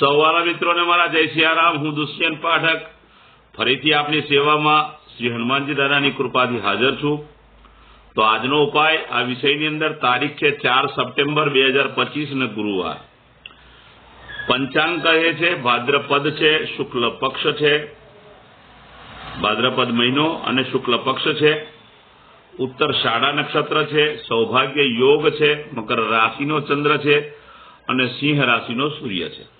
સૌવાલા મિત્રોને મારા જય સિયારામ, હું દુષ્યંત પાઠક. ફરીથી આપની સેવામાં શ્રી હનુમાનજી દાદાની કૃપાથી હાજર છું. તો આજનો ઉપાય, આ વિષયની અંદર તારીખ છે ચાર સપ્ટેમ્બર બે હજાર પચીસ ને ગુરુવાર. પંચાંગ કહે છે, ભાદ્રપદ છે, શુક્લ પક્ષ છે. ભાદ્રપદ મહિનો અને શુક્લ પક્ષ છે. ઉત્તર શાળા નક્ષત્ર છે, સૌભાગ્ય યોગ છે, મકર રાશિનો ચંદ્ર છે અને સિંહ રાશિનો સૂર્ય છે.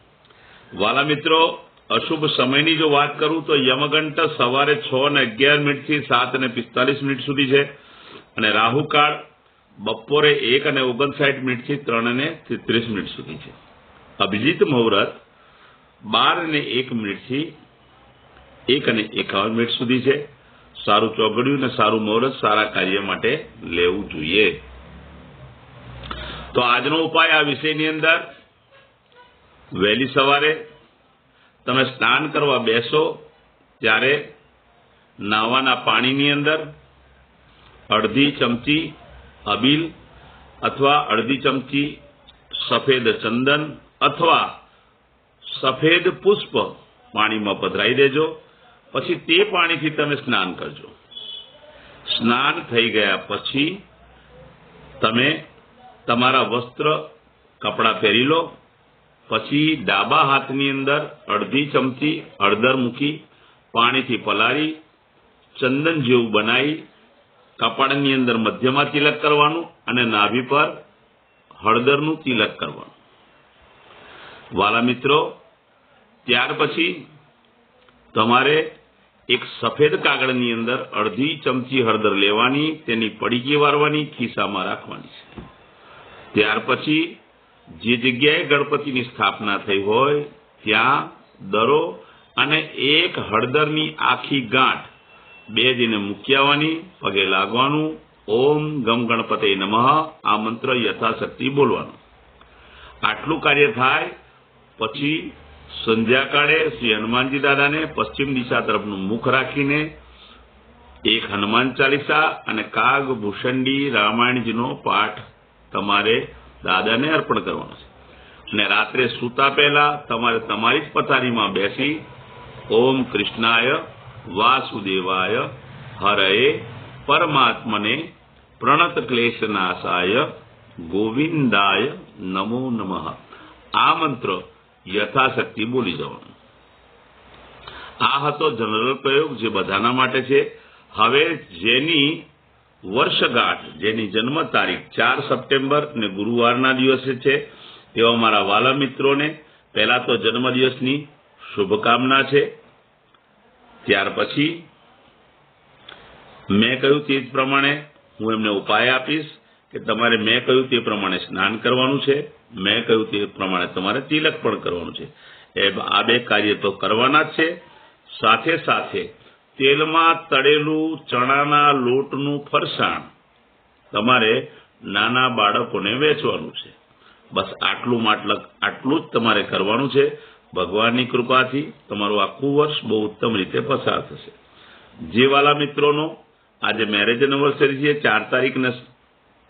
વાલા મિત્રો, અશુભ સમયની જો વાત કરું તો યમગંટ સવારે છ ને અગિયાર મિનિટથી સાત અને પિસ્તાલીસ મિનિટ સુધી છે. અને રાહુકાળ બપોરે એક અને ઓગણસાઠ મિનિટથી ત્રણ અને તેત્રીસ મિનિટ સુધી છે. અભિજીત મુહૂર્ત બાર અને એક મિનિટથી એક અને એકાવન મિનિટ સુધી છે. સારું ચોગડ્યું અને સારું મુહૂર્ત સારા કાર્ય માટે લેવું જોઈએ. તો આજનો ઉપાય આ વિષયની અંદર વહેલી સવારે તમે સ્નાન કરવા બેસો, ત્યારે નાવાના પાણીની અંદર અડધી ચમચી અબીલ અથવા અડધી ચમચી સફેદ ચંદન અથવા સફેદ પુષ્પ પાણીમાં પધરાઈ દેજો. પછી તે પાણીથી તમે સ્નાન કરજો. સ્નાન થઈ ગયા પછી તમે તમારા વસ્ત્ર, કપડાં પહેરી લો. પછી ડાબા હાથની અંદર અડધી ચમચી હળદર મૂકી, પાણીથી પલાળી, ચંદન જેવું બનાવી, કપાળની અંદર મધ્યમાં તિલક કરવાનું અને નાભી પર હળદરનું તિલક કરવાનું. વાલા મિત્રો, ત્યાર પછી તમારે એક સફેદ કાગળની અંદર અડધી ચમચી હળદર લેવાની, તેની પડીકી વારવાની ખિસ્સામાં રાખવાની છે. ત્યાર પછી જે જગ્યાએ ગણપતિની સ્થાપના થઈ હોય, ત્યાં દરો અને એક હળદરની આખી ગાંઠ બે દિને મૂકી આવવાની પગે લાગવાનું, ઓમ ગમ ગણપતે નમઃ, આ મંત્ર યથાશક્તિ બોલવાનો. આટલું કાર્ય થાય, પછી સંધ્યાકાળે શ્રી હનુમાનજી દાદાને પશ્ચિમ દિશા તરફનું મુખ રાખીને એક હનુમાન ચાલીસા અને કાગ ભૂષંડી રામાયણજીનો પાઠ તમારે દાદાને અર્પણ કરવાનો છે. અને રાત્રે સૂતા પહેલા તમારે તમારી જ પથારીમાં બેસી ઓમ કૃષ્ણાય વાસુદેવાય હરએ પરમાત્મને પ્રણત ક્લેશનાશાય ગોવિંદાય નમો નમઃ. આ મંત્ર યથાશક્તિ બોલી જવાનું. આ હતો જનરલ પ્રયોગ જે બધાના માટે છે. હવે જેની વર્ષગાંઠ, જેની જન્મ તારીખ ચાર સપ્ટેમ્બર ને ગુરુવારના દિવસે છે, તેવા મારા વાલા મિત્રોને પહેલા તો જન્મદિવસની શુભકામના છે. ત્યાર પછી મેં કહ્યું તે પ્રમાણે હું એમને ઉપાય આપીશ કે તમારે મેં કહ્યું તે પ્રમાણે સ્નાન કરવાનું છે, મેં કહ્યું તે પ્રમાણે તમારે તિલક પણ કરવાનું છે. એ આ બે કાર્ય તો કરવાના જ છે. સાથે સાથે તેલમાં તળેલું ચણાના લોટનું ફરસાણ તમારે નાના બાળકોને વેચવાનું છે. બસ આટલું માટલક, આટલું જ તમારે કરવાનું છે. ભગવાનની કૃપાથી તમારું આખું વર્ષ બહુ ઉત્તમ રીતે પસાર થશે. જે વાલા મિત્રોનો આજે મેરેજ એનિવર્સરી છે, ચાર તારીખના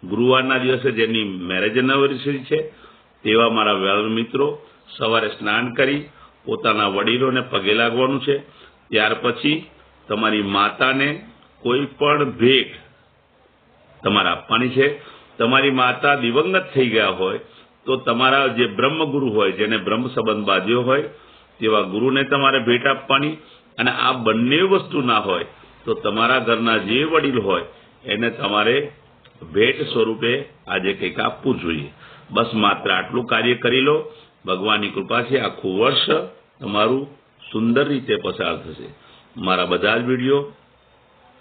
ગુરુવારના દિવસે જેની મેરેજ એનિવર્સરી છે, તેવા મારા વેલ મિત્રો સવારે સ્નાન કરી પોતાના વડીલોને પગે લાગવાનું છે. ત્યાર પછી તમારી માતાને કોઈ પણ ભેટ તમારે આપવાની છે. તમારી માતા દિવંગત થઈ ગયા હોય તો તમારા જે બ્રહ્મગુરુ હોય, જેને બ્રહ્મ સંબંધ બાંધ્યો હોય, તેવા ગુરુને તમારે ભેટ આપવાની અને આ બંને વસ્તુ ના હોય તો તમારા ઘરના જે વડીલ હોય, એને તમારે ભેટ સ્વરૂપે આજે કંઈક આપવું જોઈએ. બસ માત્ર આટલું કાર્ય કરી લો. ભગવાનની કૃપાથી આખું વર્ષ તમારું સુંદર રીતે પસાર થશે. મારા બધા જ વીડિયો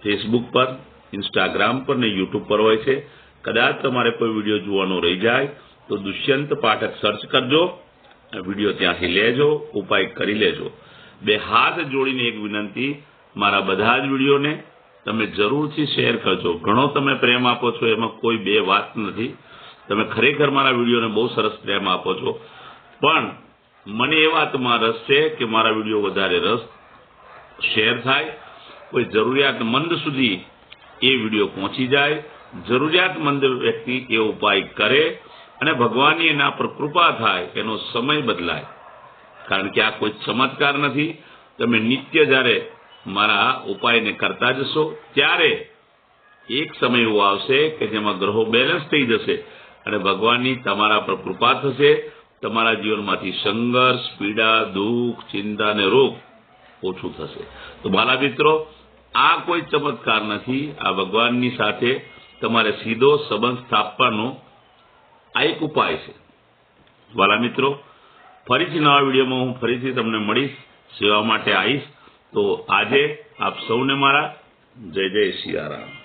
ફેસબુક પર ઇન્સ્ટાગ્રામ પર ને યુટ્યુબ પર હોય છે. કદાચ તમારે કોઈ વીડિયો જોવાનો રહી જાય, તો દુષ્યંત પાઠક સર્ચ કરજો વીડિયો ત્યાંથી લેજો, ઉપાય કરી લેજો. બે હાથ જોડીને એક વિનંતી, મારા બધા જ વિડીયોને તમે જરૂરથી શેર કરજો. ઘણો તમે પ્રેમ આપો છો, એમાં કોઈ બે વાત નથી. તમે ખરેખર મારા વિડીયોને બહુ સરસ પ્રેમ આપો છો. પણ મને એ વાતમાં રસ છે કે મારા વીડિયો વધારે રસ શેર થાય, કોઈ જરૂરિયાતમંદ સુધી એ વીડિયો પહોંચી જાય, જરૂરિયાતમંદ વ્યક્તિ એ ઉપાય કરે અને ભગવાનની એના પર કૃપા થાય, એનો સમય બદલાય. કારણ કે આ કોઈ ચમત્કાર નથી. તમે નિત્ય જ્યારે મારા ઉપાયને કરતા જશો, ત્યારે એક સમય એવો આવશે કે જેમાં ગ્રહો બેલેન્સ થઈ જશે અને ભગવાનની તમારા પર કૃપા થશે, તમારા જીવનમાંથી સંઘર્ષ, પીડા, દુઃખ, ચિંતા અને રોગ ઓછું થશે. તો મારા આ કોઈ ચમત્કાર નથી. આ ભગવાનની સાથે તમારે સીધો સંબંધ સ્થાપવાનો આ એક ઉપાય છે. વાલા મિત્રો, ફરીથી નવા વિડીયોમાં હું ફરીથી તમને મળીશ, સેવા માટે આવીશ. તો આજે આપ સૌને મારા જય જય સિયારામ